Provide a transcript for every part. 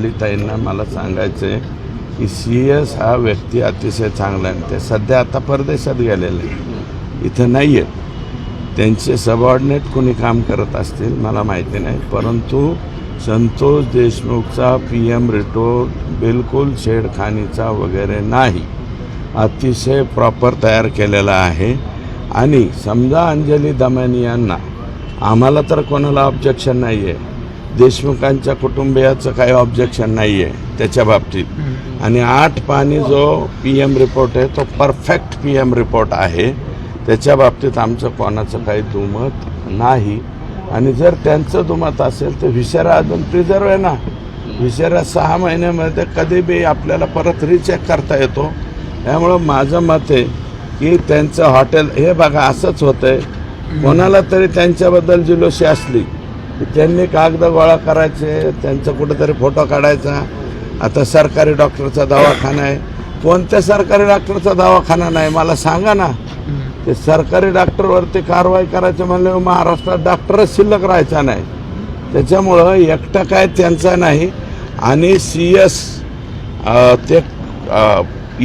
अंजलीताईंना मला सांगायचं आहे की सी एस हा व्यक्ती अतिशय चांगला आहे. आणि ते सध्या आता परदेशात गेलेले आहे इथं नाही आहेत. त्यांचे सबऑर्डिनेट कोणी काम करत असतील मला माहिती नाही. परंतु संतोष देशमुखचा पी एम रिटोर्ट बिलकुल छेडखानीचा वगैरे नाही. अतिशय प्रॉपर तयार केलेला आहे. आणि समजा अंजली दमानी यांना आम्हाला तर कोणाला ऑब्जेक्शन नाही आहे देशमुखांच्या कुटुंबियाचं काही ऑब्जेक्शन नाही आहे त्याच्या बाबतीत. आणि आठ पाणी जो पी एम रिपोर्ट आहे तो परफेक्ट पी एम रिपोर्ट आहे. त्याच्या बाबतीत आमचं कोणाचं काही दुमत नाही. आणि जर त्यांचं दुमत असेल तर विषारा अजून प्रिझर्व आहे ना. विषारा सहा महिन्यामध्ये कधी बी आपल्याला परत रिचेक करता येतो. त्यामुळं माझं मत आहे की त्यांचं हॉटेल हे बघा असंच होतंय. कोणाला तरी त्यांच्याबद्दल जिलोशी असली. की त्यांनी कागद गोळा करायचे त्यांचा कुठेतरी फोटो काढायचा. आता सरकारी डॉक्टरचा दवाखाना आहे. कोणत्या सरकारी डॉक्टरचा दवाखाना नाही? मला सांगा ना. ते सरकारी डॉक्टरवरती कारवाई करायचं म्हणलं महाराष्ट्रात डॉक्टरच शिल्लक राहायचा नाही. त्याच्यामुळं एकटा काय त्यांचा नाही. आणि सी एस ते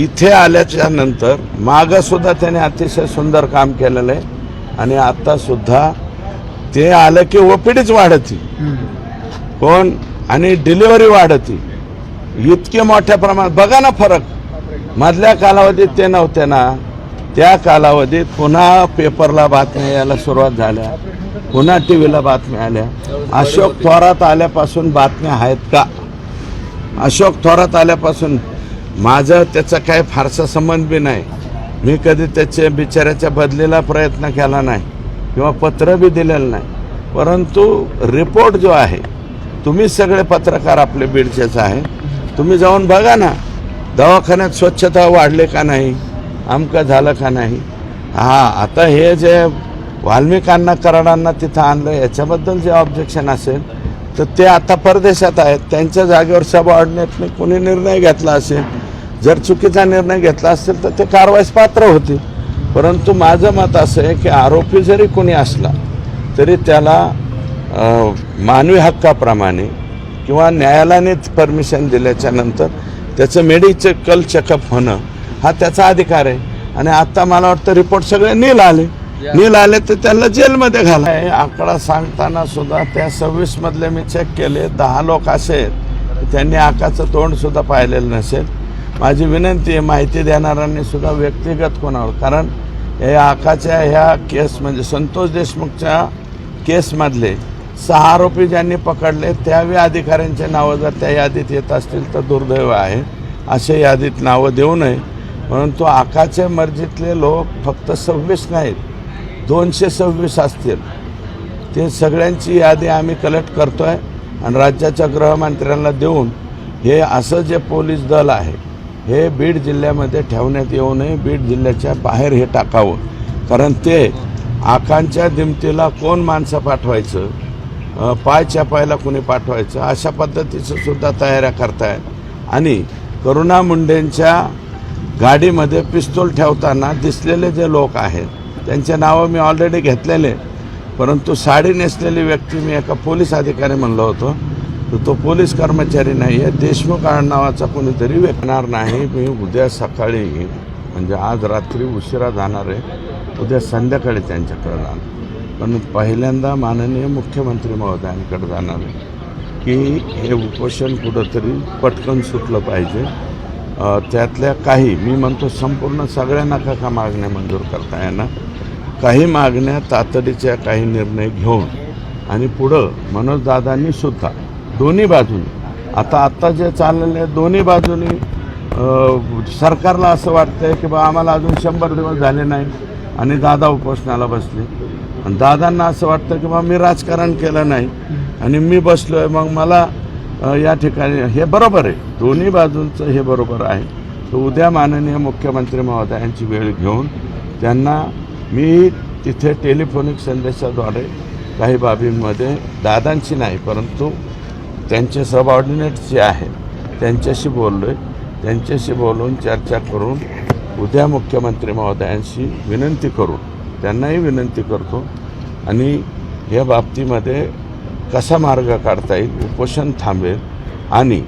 इथे आल्याच्यानंतर मागंसुद्धा त्याने अतिशय सुंदर काम केलेलं आहे. आणि आत्तासुद्धा ते आलं की ओपीडीच वाढती. कोण? आणि डिलिव्हरी वाढती. इतके मोठ्या प्रमाणात बघा ना फरक. मधल्या कालावधीत ते नव्हते ना. त्या कालावधीत पुन्हा पेपरला बातम्या यायला सुरुवात झाल्या. पुन्हा टी व्हीला बातम्या आल्या. अशोक थोरात आल्यापासून बातम्या आहेत का? अशोक थोरात आल्यापासून माझं त्याचा काही फारसा संबंध बी नाही. मी कधी त्याच्या बिचाऱ्याच्या बदलीला प्रयत्न केला नाही. किंवा पत्र बी दिलेलं नाही. परंतु रिपोर्ट जो आहे तुम्ही सगळे पत्रकार आपले बीडचेच आहे. तुम्ही जाऊन बघा ना दवाखान्यात स्वच्छता वाढले का नाही आमकं झालं का नाही. हा आता हे जे वाल्मिकांना कराडांना तिथं आणलं याच्याबद्दल जे ऑब्जेक्शन असेल तर ते आता परदेशात आहेत. त्यांच्या जागेवर सबऑर्डिनेटने कोणी निर्णय घेतला असेल जर चुकीचा निर्णय घेतला असेल तर ते कारवाईस पात्र होतील. परंतु माझं मत असं आहे की आरोपी जरी कोणी असला तरी त्याला मानवी हक्काप्रमाणे किंवा न्यायालयाने परमिशन दिल्याच्या नंतर त्याचं मेडिकल चेकअप होणं हा त्याचा अधिकार आहे. आणि आता मला वाटतं रिपोर्ट सगळे नील आले. नील आले तर त्याला जेलमध्ये घाला. आकडा सांगताना सुद्धा त्या सव्वीस मधले मी चेक केले. दहा लोक असे आहेत. त्यांनी आकाचं तोंड सुद्धा पाहिलेलं नसेल. माझी विनंती आहे माहिती देणाऱ्यांनी सुद्धा व्यक्तिगत कोणावर. कारण हे आकाच्या ह्या केस म्हणजे संतोष देशमुखच्या केसमधले सहा आरोपी ज्यांनी पकडले त्यावेळी अधिकाऱ्यांचे नावं जर त्या यादीत येत असतील तर दुर्दैव आहे. असे यादीत नावं देऊ नये. परंतु आकाच्या मर्जीतले लोक फक्त सव्वीस नाहीत दोनशे सव्वीस असतील. ते सगळ्यांची यादी आम्ही कलेक्ट करतो आहे आणि राज्याच्या गृहमंत्र्यांना देऊन हे असं जे पोलीस दल आहे हे बीड जिल्ह्यामध्ये ठेवण्यात येऊ नये बीड जिल्ह्याच्या बाहेर हे टाकावं. कारण ते आकांच्या दिमतीला कोण माणसं पाठवायचं? पाय छापायला कोणी पाठवायचं? अशा पद्धतीचं सुद्धा तयाऱ्या करतायत. आणि करुणा मुंडेंच्या गाडीमध्ये पिस्तूल ठेवताना दिसलेले जे लोक आहेत त्यांचे नावं मी ऑलरेडी घेतलेले परंतु साडी नेसलेली व्यक्ती मी एका पोलीस अधिकारी म्हणलो होतो. तर तो पोलीस कर्मचारी नाही आहे. देशमुख नावाचा कोणीतरी विकणार नाही. मी उद्या सकाळी म्हणजे आज रात्री उशिरा जाणार आहे. उद्या संध्याकाळी त्यांच्याकडे जाणार. पण पहिल्यांदा माननीय मुख्यमंत्री महोदयांकडे जाणार आहे. की हे उपोषण कुठंतरी पटकन सुटलं पाहिजे. त्यातल्या काही मी म्हणतो संपूर्ण सगळ्यांना का का मागण्या मंजूर करता येणार? काही मागण्या तातडीच्या काही निर्णय घेऊन आणि पुढं मनोजदादांनी सुद्धा दोन्ही बाजूने. आता आत्ता जे चाललेले आहे दोन्ही बाजूनी सरकारला असं वाटतंय की बा आम्हाला अजून शंभर दिवस झाले नाही आणि दादा उपोषणाला बसले. आणि दादांना असं वाटतं की बा मी राजकारण केलं नाही आणि मी बसलो आहे मग मला या ठिकाणी हे बरोबर आहे. दोन्ही बाजूंचं हे बरोबर आहे. तर उद्या माननीय मुख्यमंत्री महोदयांची वेळ घेऊन त्यांना मी तिथे टेलिफोनिक संदेशाद्वारे काही बाबींमध्ये दादांची नाही परंतु त्यांचे सबऑर्डिनेट्स जे आहेत त्यांच्याशी बोललो आहे त्यांच्याशी बोलून चर्चा करून उद्या मुख्यमंत्री महोदयांशी विनंती करून त्यांनाही विनंती करतो. आणि या बाबतीमध्ये कसा मार्ग काढता येईल उपोषण थांबेल आणि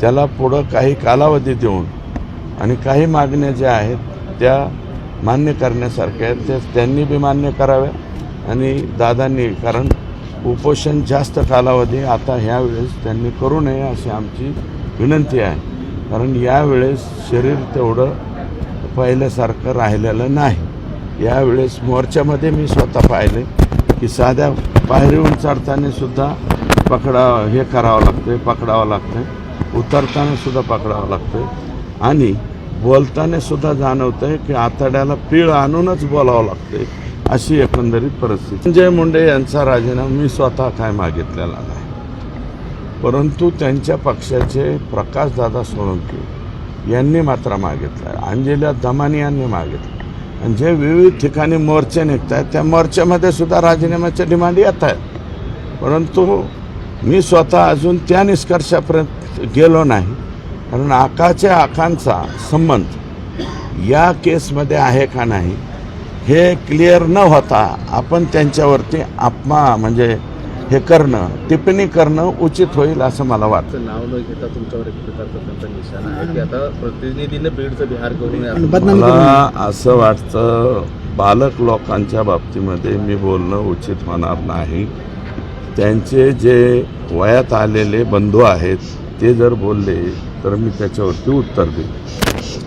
त्याला पुढं काही कालावधी देऊन आणि काही मागण्या ज्या आहेत त्या मान्य करण्यासारख्या आहेत त्या त्यांनी बी मान्य कराव्या आणि दादांनी कारण उपोषण जास्त कालावधी आता ह्या वेळेस त्यांनी करू नये अशी आमची विनंती आहे. कारण यावेळेस शरीर तेवढं पहिल्यासारखं राहिलेलं नाही. यावेळेस मोर्चामध्ये मी स्वतः पाहिले की साध्या पायरीहून चढताना सुद्धा पकडा हे करावं लागतं पकडावं लागतं उतरताना सुद्धा पकडावं लागतं आणि बोलताना सुद्धा जाणवतं आहे की आतड्याला पीळ आणूनच बोलावं लागते अशी एकंदरीत परिस्थिती. संजय मुंडे यांचा राजीनामा मी स्वतः काय मागितलेला नाही. परंतु त्यांच्या पक्षाचे प्रकाशदादा सोळंकी यांनी मात्र मागितलं. आहे अंजल्या दमानी यांनी मागितलं. आणि जे विविध ठिकाणी मोर्चे निघत आहेत त्या मोर्चामध्ये सुद्धा राजीनाम्याच्या डिमांड येत आहेत. परंतु मी स्वतः अजून त्या निष्कर्षापर्यंत गेलो नाही. कारण आकाच्या आकांचा संबंध या केसमध्ये आहे का नाही हे क्लिअर न होता आपण त्यांच्यावरती अपमा म्हणजे हे करणं टिप्पणी करणं उचित होईल असं मला वाटतं. नाव न घेता तुमच्यावर एक प्रकारचा त्यांचा निशाणा आहे की आता प्रतिनिधीने बीडचं बिहार. मला असं वाटतं बालक लोकांच्या बाबतीमध्ये मी बोलणं उचित होणार नाही. त्यांचे जे वयात आलेले बंधू आहेत ते जर बोलले तर मी त्याच्यावरती उत्तर देईन.